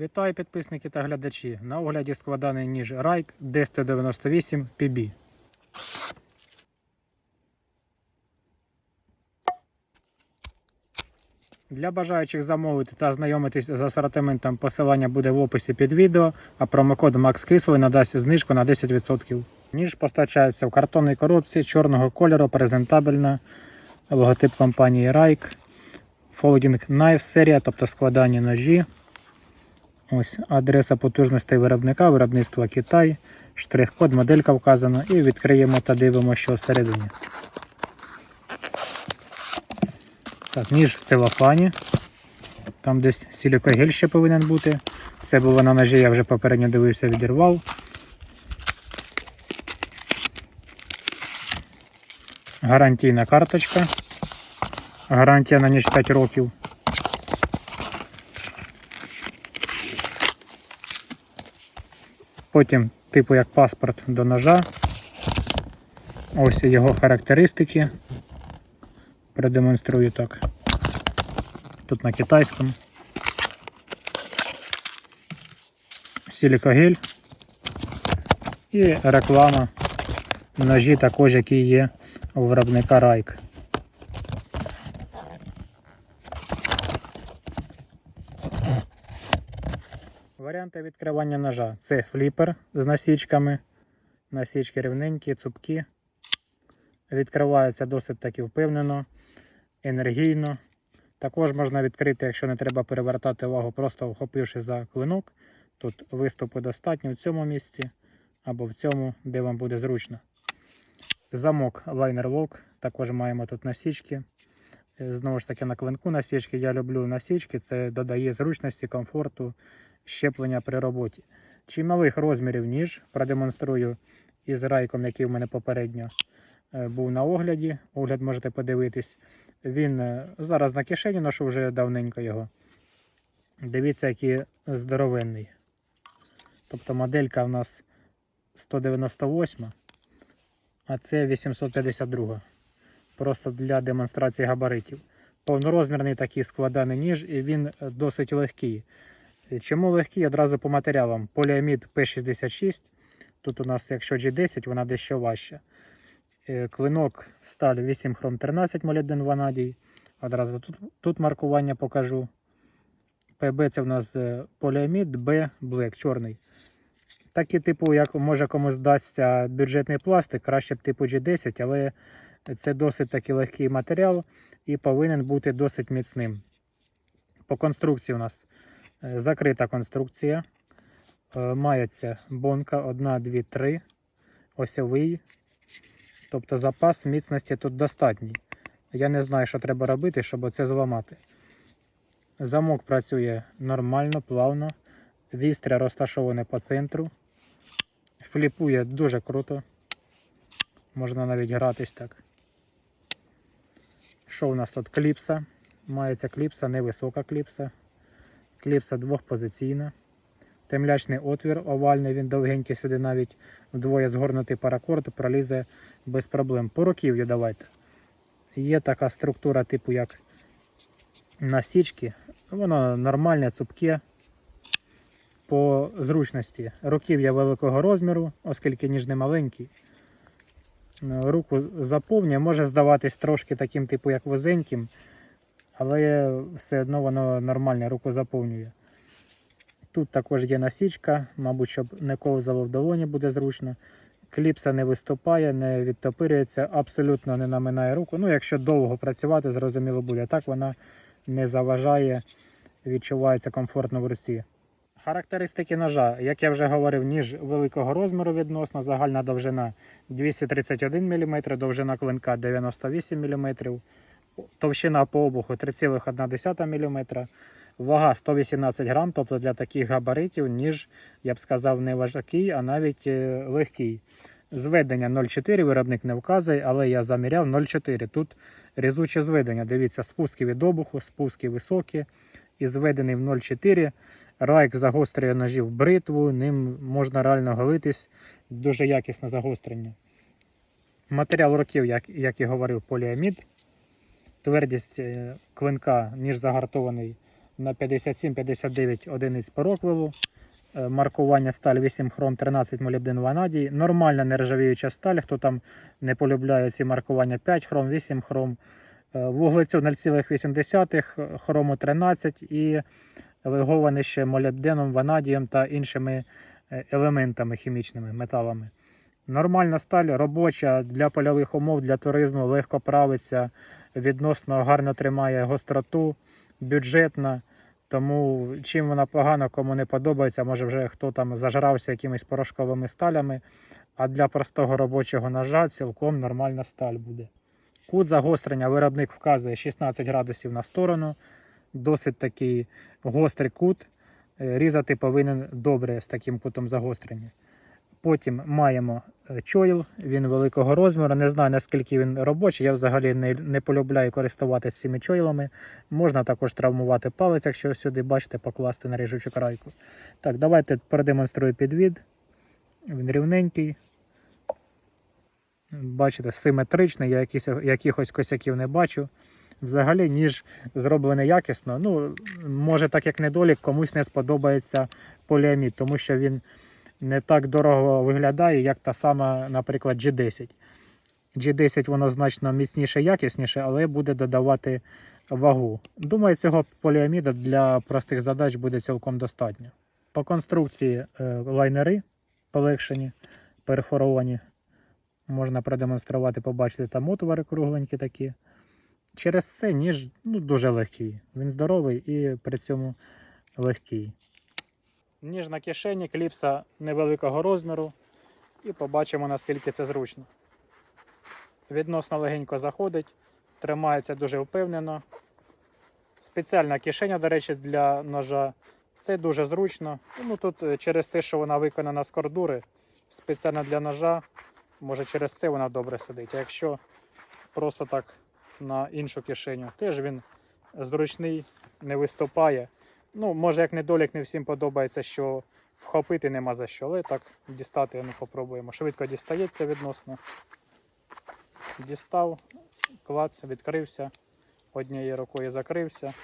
Вітаю підписники та глядачі. На огляді складаний ніж Райк D198 PB. Для бажаючих замовити та знайомитись з асортиментом посилання буде в описі під відео, а промокод Max Кислий надасть знижку на 10%. Ніж постачається в картонній коробці чорного кольору, презентабельна, логотип компанії Райк, Folding Knife серія, тобто складання ножі. Ось адреса потужностей виробника, виробництво Китай, штрих-код, моделька вказана і відкриємо та дивимося, що всередині. Так, ніж в целофані. Там десь силікогель ще повинен бути. Це було на ножі, я вже попередньо дивився, відірвав. Гарантійна карточка. Гарантія на ніж 5 років. Потім, типу як паспорт до ножа. Ось його характеристики. Продемонструю так. Тут на китайському. Силікогель. І реклама ножі також, які є у виробника Райк. Варіанти відкривання ножа це фліпер з насічками. Насічки рівненькі, цупкі. Відкривається досить таки впевнено, енергійно. Також можна відкрити, якщо не треба перевертати вагу, просто вхопивши за клинок. Тут виступу достатньо в цьому місці або в цьому, де вам буде зручно. Замок лайнер лок. Також маємо тут насічки. Знову ж таки, на клинку насічки. Я люблю насічки, це додає зручності, комфорту, щеплення при роботі. Чималих розмірів ніж продемонструю із райком, який в мене попередньо е, був на огляді. Огляд можете подивитись. Він е, зараз на кишені ношу вже давненько його. Дивіться, який здоровенний. Тобто моделька в нас 198, а це 852. Просто для демонстрації габаритів. Повнорозмірний такий складаний ніж, і він е, досить легкий. Чому легкий? Одразу по матеріалам. Поліамід P66. Тут у нас, якщо G10, вона дещо важча. Е, Клинок сталь 8 хром 13 молібден ванадій. Одразу тут, тут маркування покажу. ПБ це в нас е, поліамід, Б блек, чорний. Такий, типу, як може комусь здасться бюджетний пластик, краще б типу G10, але це досить таки легкий матеріал і повинен бути досить міцним. По конструкції у нас е, закрита конструкція. Е, Мається бонка 1, 2, 3, осьовий. Тобто запас міцності тут достатній. Я не знаю, що треба робити, щоб це зламати. Замок працює нормально, плавно. Вістря розташоване по центру. Фліпує дуже круто. Можна навіть гратись так. Що у нас тут? Кліпса. Мається кліпса, невисока кліпса. Кліпса двохпозиційна. Темлячний отвір овальний, він довгенький сюди навіть вдвоє згорнутий паракорд пролізе без проблем. По руків'ю давайте. Є така структура, типу як насічки. Воно нормальне, цупке. По зручності. Руків'я великого розміру, оскільки ніж не маленький. Руку заповнює, може здаватись трошки таким, типу, як вузеньким, але все одно воно нормальне, руку заповнює. Тут також є насічка, мабуть, щоб не ковзало в долоні буде зручно. Кліпса не виступає, не відтопирюється, абсолютно не наминає руку. Ну, якщо довго працювати, зрозуміло буде. Так вона не заважає, відчувається комфортно в руці. Характеристики ножа, як я вже говорив, ніж великого розміру відносно, загальна довжина 231 мм, довжина клинка 98 мм, товщина по обуху 3,1 мм, вага 118 грам, тобто для таких габаритів ніж, я б сказав, не важкий, а навіть е, легкий. Зведення 0,4 виробник не вказує, але я заміряв 0,4. Тут різуче зведення. Дивіться, спуски від обуху, спуски високі і зведений в 0,4. Райк загострює ножів бритву, ним можна реально голитись, дуже якісне загострення. Матеріал років, як, як і говорив, поліамід. Твердість е, клинка, ніж загартований на 57-59 одиниць по роквелу. Е, Маркування сталь 8 хром 13 молібден ванадій. Нормальна нержавіюча сталь, хто там не полюбляє ці маркування 5 хром, 8 хром. Е, Вуглецю 0,8, хрому 13 і легований ще молібденом, ванадієм та іншими елементами хімічними, металами. Нормальна сталь робоча для польових умов, для туризму, легко правиться, відносно гарно тримає гостроту, бюджетна. Тому чим вона погана, кому не подобається, може вже хто там зажрався якимись порошковими сталями. А для простого робочого ножа цілком нормальна сталь буде. Кут загострення виробник вказує 16 градусів на сторону. Досить такий гострий кут. Е, Різати повинен добре з таким кутом загострення. Потім маємо е, чойл, він великого розміру. Не знаю наскільки він робочий. Я взагалі не, не полюбляю користуватися цими чойлами. Можна також травмувати палець, якщо сюди, бачите, покласти на ріжучу крайку. Так, давайте продемонструю підвід. Він рівненький. Бачите, симетричний, я якісь, якихось косяків не бачу. Взагалі, ніж зроблений якісно. Ну, може, так як недолік, комусь не сподобається поліамід, тому що він не так дорого виглядає, як та сама, наприклад, G10. G10 воно значно міцніше, якісніше, але буде додавати вагу. Думаю, цього поліаміда для простих задач буде цілком достатньо. По конструкції е, лайнери полегшені, перфоровані. Можна продемонструвати, побачити там отвори кругленькі такі. Через це ніж ну, дуже легкий. Він здоровий і при цьому легкий. Ніж на кишені, кліпса невеликого розміру. І побачимо, наскільки це зручно. Відносно легенько заходить, тримається дуже впевнено. Спеціальна кишеня, до речі, для ножа. Це дуже зручно. Ну тут е, через те, що вона виконана з кордури, спеціально для ножа, може через це вона добре сидить. А якщо просто так на іншу кишеню, теж він зручний, не виступає. Ну, може, як недолік, не всім подобається, що вхопити нема за що, але так дістати ну, попробуємо. Швидко дістається відносно. Дістав, клац, відкрився, однією рукою закрився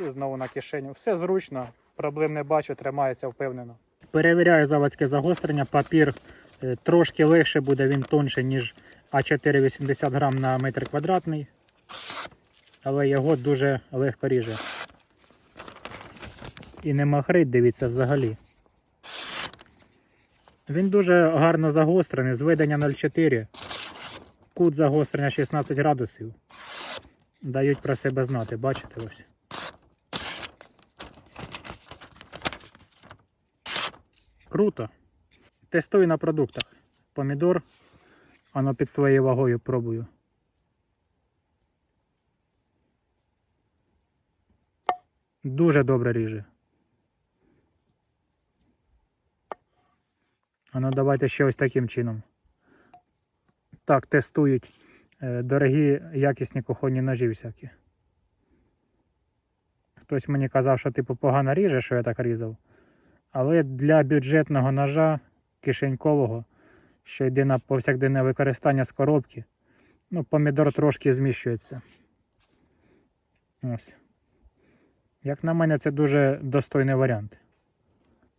і знову на кишеню. Все зручно, проблем не бачу, тримається впевнено. Перевіряю заводське загострення. Папір е, трошки легше буде, він тонше, ніж А4 80 грам на метр квадратний, але його дуже легко ріже. І не махрить, дивіться взагалі. Він дуже гарно загострений, зведення 0,4. Кут загострення 16 градусів. Дають про себе знати, бачите ось. Круто. Тестую на продуктах. Помідор. Воно під своєю вагою пробую. Дуже добре ріже. А ну давайте ще ось таким чином. Так, тестують е, дорогі якісні кухонні ножі всякі. Хтось мені казав, що типу погано ріже, що я так різав. Але для бюджетного ножа кишенькового, що йде на повсякденне використання з коробки, ну, помідор трошки зміщується. Ось. Як на мене, це дуже достойний варіант.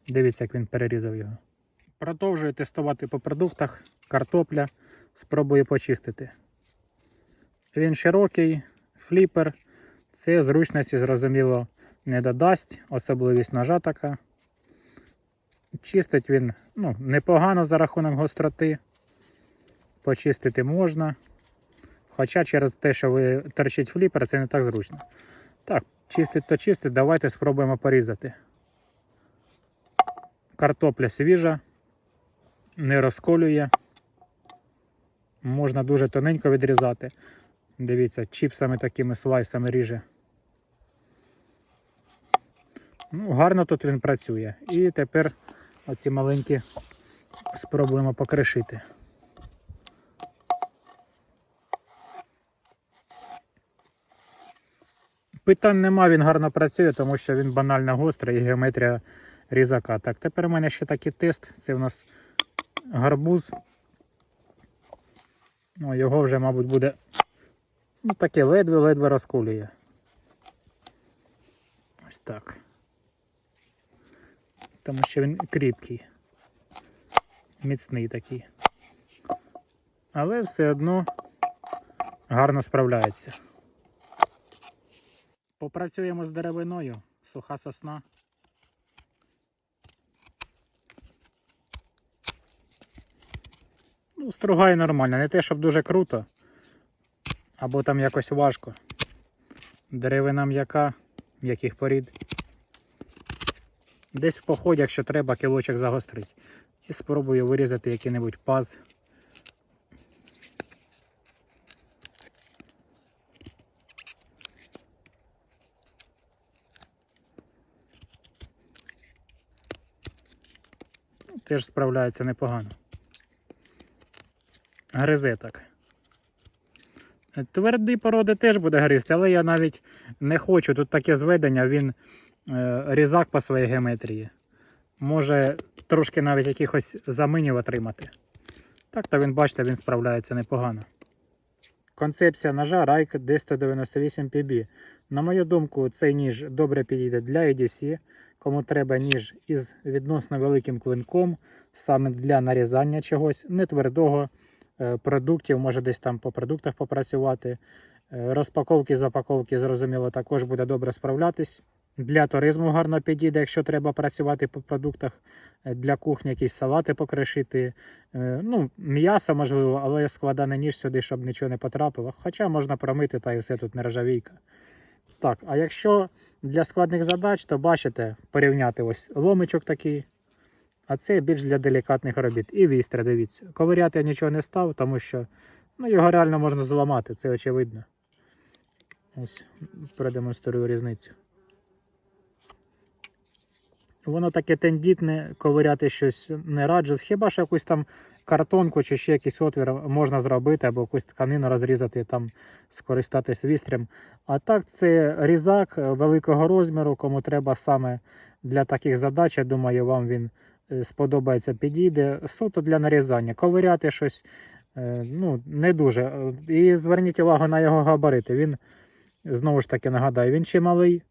Дивіться, як він перерізав його. Продовжую тестувати по продуктах картопля. Спробую почистити. Він широкий, фліпер. Це зручності, зрозуміло, не додасть, особливість ножа така. Чистить він ну, непогано за рахунок гостроти. Почистити можна. Хоча через те, що ви торчить фліпер, це не так зручно. Так, чистить то чистить, давайте спробуємо порізати. Картопля свіжа, не розколює. Можна дуже тоненько відрізати. Дивіться, чіпсами такими слайсами ріже. Ну, гарно тут він працює. І тепер оці маленькі спробуємо покришити. Питань нема, він гарно працює, тому що він банально гострий і геометрія різака. Так, тепер у мене ще такий тест. Це у нас гарбуз. Ну, його вже, мабуть, буде ну, таке ледве-ледве розколює. Ось так. Тому що він кріпкий, міцний такий. Але все одно гарно справляється. Попрацюємо з деревиною, суха сосна. Ну, стругає нормально, не те, щоб дуже круто, або там якось важко. Деревина м'яка, м'яких порід. Десь в поході, якщо треба, кілочок загострить. І спробую вирізати який-небудь паз. Теж справляється непогано. Гризе так. Тверді породи теж буде гризти, але я навіть не хочу. Тут таке зведення, він е, різак по своїй геометрії. Може трошки навіть якихось заминів отримати. Так то він, бачите, він справляється непогано. Концепція ножа Райк 198 PB. На мою думку, цей ніж добре підійде для EDC, кому треба ніж із відносно великим клинком, саме для нарізання чогось, не твердого е, продуктів, може десь там по продуктах попрацювати. Е, Розпаковки, запаковки, зрозуміло, також буде добре справлятись. Для туризму гарно підійде, якщо треба працювати по продуктах. Е, Для кухні якісь салати покришити. Е, Ну, м'ясо можливо, але складаний ніж сюди, щоб нічого не потрапило. Хоча можна промити та і все тут нержавійка. Так, а якщо для складних задач, то бачите, порівняти ось ломичок такий. А це більш для делікатних робіт. І вістра, дивіться. Ковиряти я нічого не став, тому що ну, його реально можна зламати, це очевидно. Ось, продемонструю різницю. Воно таке тендітне, ковиряти щось не раджу. Хіба що якусь там картонку чи ще якийсь отвір можна зробити, або якусь тканину розрізати, там скористатись вістрям. А так, це різак е, великого розміру, кому треба саме для таких задач. Я думаю, вам він сподобається, підійде. Суто для нарізання. Ковиряти щось е, ну, не дуже. Е, І зверніть увагу на його габарити. Він, знову ж таки, нагадаю, він чималий,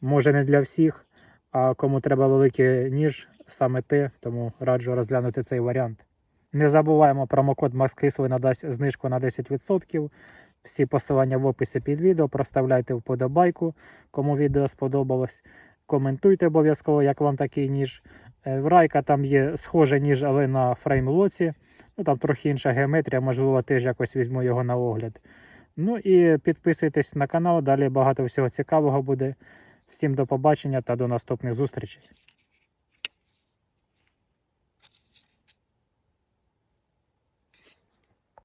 може не для всіх. А кому треба великий ніж, саме те, тому раджу розглянути цей варіант. Не забуваємо, промокод MaxKisli надасть знижку на 10%. Всі посилання в описі під відео. Проставляйте вподобайку, кому відео сподобалось. Коментуйте обов'язково, як вам такий ніж. Е, В Райка там є схожа, ніж, але на фреймлоці. Ну, там трохи інша геометрія, можливо, теж якось візьму його на огляд. Ну і підписуйтесь на канал, далі багато всього цікавого буде. Всім до побачення та до наступних зустрічей.